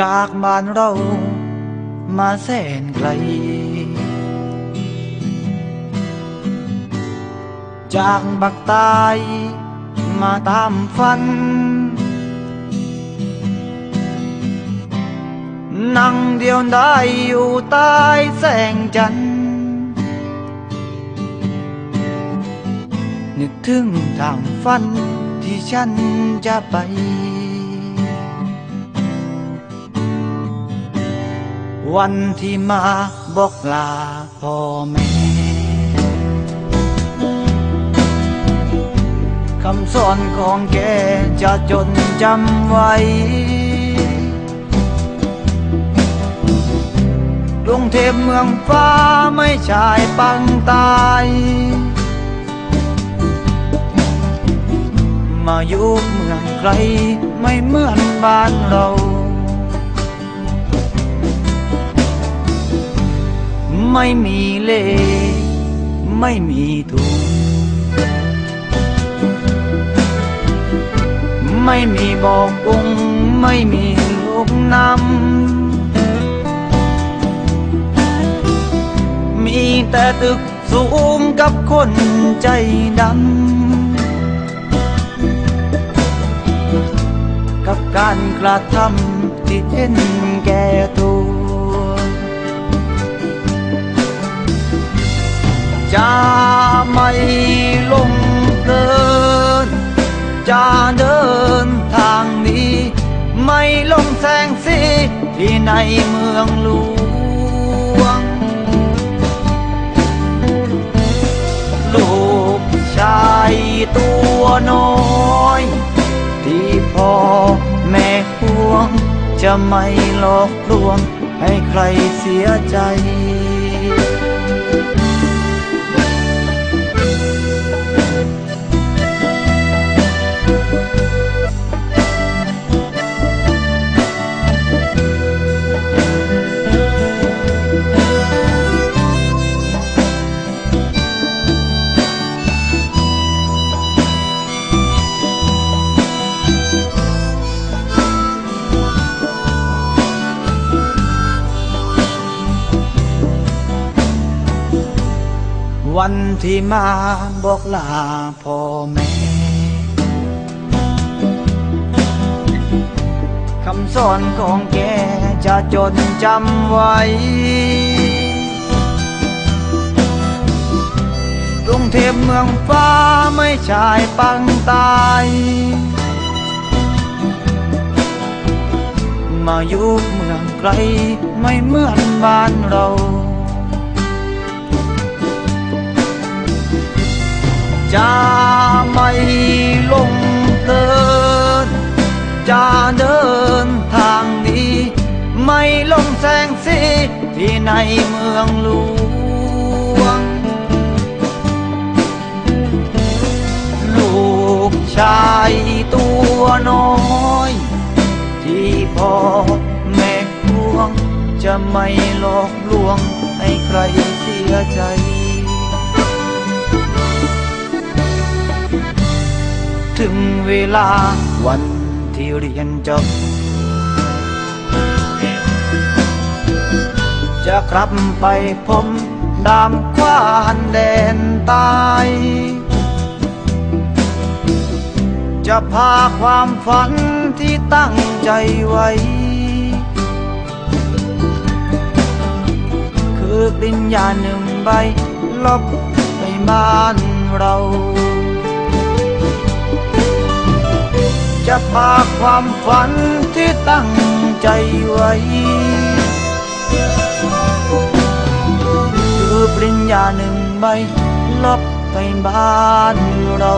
จากบ้านเรามาแสนไกล จากบักตายมาตามฝัน นั่งเดียวได้อยู่ใต้แสงจันทร์นึกถึงทางฝันที่ฉันจะไป วันที่มาบอกลาพ่อแม่คำสอนของแกจะจดจำไว้กรุงเทพเมืองฟ้าไม่ใช่ปังตายมาอยู่เมืองไกลไม่เหมือนบ้านเรา ไม่มีเลไม่มีทุนไม่มีบอกกุงไม่มีลูกน้ำมีแต่ตึกสูงกับคนใจดำกับการกระทำที่เห็นแก่ตัว นทางนี้ ไม่ลงแสงสีที่ในเมืองหลวง ลูกชายตัวน้อย ที่พ่อแม่ห่วง จะไม่หลอกลวงให้ใครเสียใจ วันที่มาบอกลาพ่อแม่คำสอนของแกจะจดจำไว้ กรุงเทพเมืองฟ้าไม่ใช่ปังตายมาอยู่เมืองไกลไม่เหมือนบ้านเรา จะไม่ลงเดินจะเดินทางนี้ ไม่ลงแสงสีที่ในเมืองหลวง ลูกชายตัวน้อย ที่พ่อแม่ห่วง จะไม่หลอกลวงให้ใครเสียใจ ถึงเวลาวันที่เรียนจบ จะกลับไปพมดามควานแดนตาย จะพาความฝันที่ตั้งใจไว้ คือปริญญาหนึ่งใบลบไปบ้านเรา จะพาความฝันที่ตั้งใจไว้ คือปริญญาหนึ่งใบลบไปบ้านเรา